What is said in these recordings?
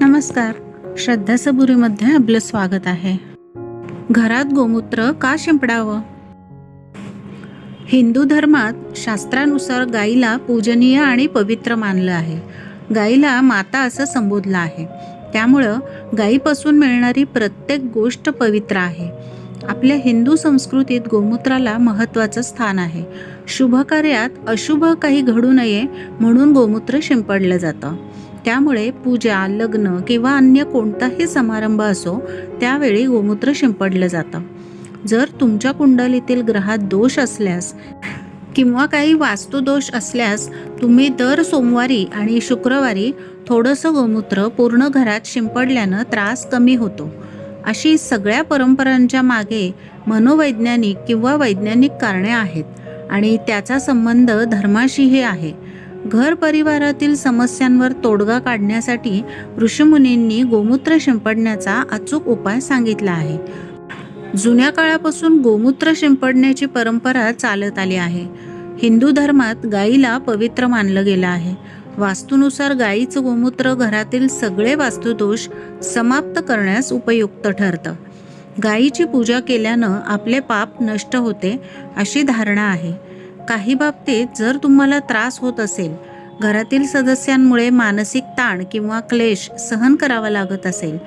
नमस्कार. श्रद्धा सबुरीमध्ये आपलं स्वागत आहे. घरात गोमूत्र का शिंपडावं? हिंदू धर्मात शास्त्रानुसार गाईला पूजनीय आणि पवित्र मानलं आहे. गाईला माता असं संबोधलं आहे. त्यामुळं गाईपासून मिळणारी प्रत्येक गोष्ट पवित्र आहे. आपल्या हिंदू संस्कृतीत गोमूत्राला महत्त्वाचं स्थान आहे. शुभ कार्यात अशुभ काही घडू नये म्हणून गोमूत्र शिंपडलं जातं. त्यामुळे पूजा लग्न किंवा अन्य कोणताही समारंभ असो त्यावेळी गोमूत्र शिंपडलं जातं. जर तुमच्या कुंडलीतील ग्रहात दोष असल्यास किंवा काही वास्तुदोष असल्यास तुम्ही दर सोमवारी आणि शुक्रवारी थोडंसं गोमूत्र पूर्ण घरात शिंपडल्यानं त्रास कमी होतो. अशी सगळ्या परंपरांच्या मागे मनोवैज्ञानिक किंवा वैज्ञानिक कारणे आहेत आणि त्याचा संबंध धर्माशीही आहे. घर परिवारातील समस्यांवर तोडगा काढण्यासाठी ऋषीमुनींनी गोमूत्र शिंपडण्याचा अचूक उपाय सांगितला आहे. जुन्या काळापासून गोमूत्र शिंपडण्याची परंपरा चालत आली आहे. हिंदू धर्मात गाईला पवित्र मानलं गेलं आहे. वास्तूनुसार गाईचं गोमूत्र घरातील सगळे वास्तुदोष समाप्त करण्यास उपयुक्त ठरतं. गाईची पूजा केल्यानं आपले पाप नष्ट होते अशी धारणा आहे. काही बाबतीत जर तुम्हाला त्रास होत असेल घरातील सदस्यांमुळे मानसिक ताण किंवा क्लेश सहन करावा लागत असेल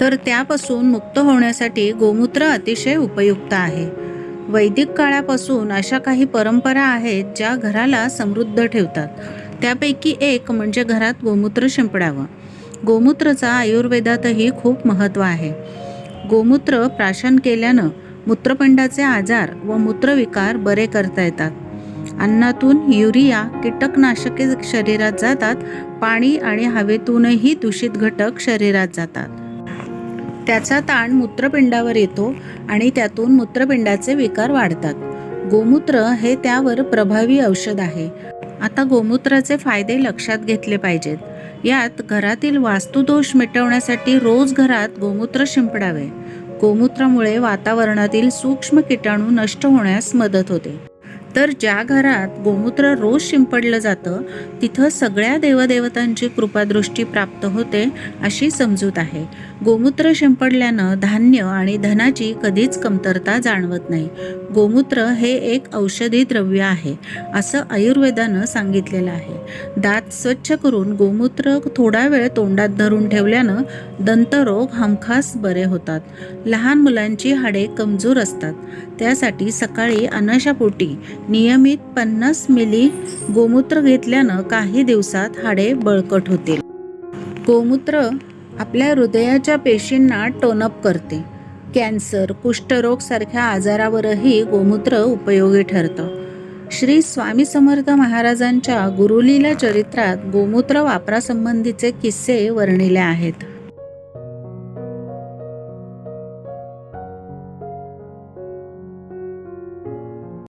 तर त्यापासून मुक्त होण्यासाठी गोमूत्र अतिशय उपयुक्त आहे. वैदिक काळापासून अशा काही परंपरा आहेत ज्या घराला समृद्ध ठेवतात. त्यापैकी एक म्हणजे घरात गोमूत्र शिंपडावं. गोमूत्रचा आयुर्वेदातही खूप महत्त्व आहे. गोमूत्र प्राशन केल्यानं मूत्रपिंडाचे आजार व मूत्रविकार बरे करता येतात. अन्नातून युरिया कीटकनाशके शरीरात जातात पाणी आणि हवेतूनही दूषित घटक शरीरात जातात. त्याचा ताण मूत्रपिंडावर येतो आणि त्यातून मूत्रपिंडाचे विकार वाढतात. गोमूत्र हे त्यावर प्रभावी औषध आहे. आता गोमूत्राचे फायदे लक्षात घेतले पाहिजेत. यात घरातील वास्तुदोष मिटवण्यासाठी रोज घरात गोमूत्र शिंपडावे. गोमूत्रामुळे वातावरणातील सूक्ष्म किटाणू नष्ट होण्यास मदत होते. तर ज्या घरात गोमूत्र रोज शिंपडलं जातं तिथं सगळ्या देवदेवतांची कृपादृष्टी प्राप्त होते अशी समजूत आहे. गोमूत्र शिंपडल्यानं धान्य आणि धनाची कधीच कमतरता जाणवत नाही. गोमूत्र हे एक औषधी द्रव्य आहे असं आयुर्वेदानं सांगितलेलं आहे. दात स्वच्छ करून गोमूत्र थोडा वेळ तोंडात धरून ठेवल्यानं दंतरोग हमखास बरे होतात. लहान मुलांची हाडे कमजोर असतात. त्यासाठी सकाळी अनाशापोटी नियमित पन्नास मिली गोमूत्र घेतल्यानं काही दिवसात हाडे बळकट होतील. गोमूत्र आपल्या हृदयाच्या पेशींना टोनअप करते. कॅन्सर कुष्ठरोग सारख्या आजारावरही गोमूत्र उपयोगी ठरतं. श्री स्वामी समर्थ महाराजांच्या गुरुलीला चरित्रात गोमूत्र वापरासंबंधीचे किस्से वर्णिले आहेत.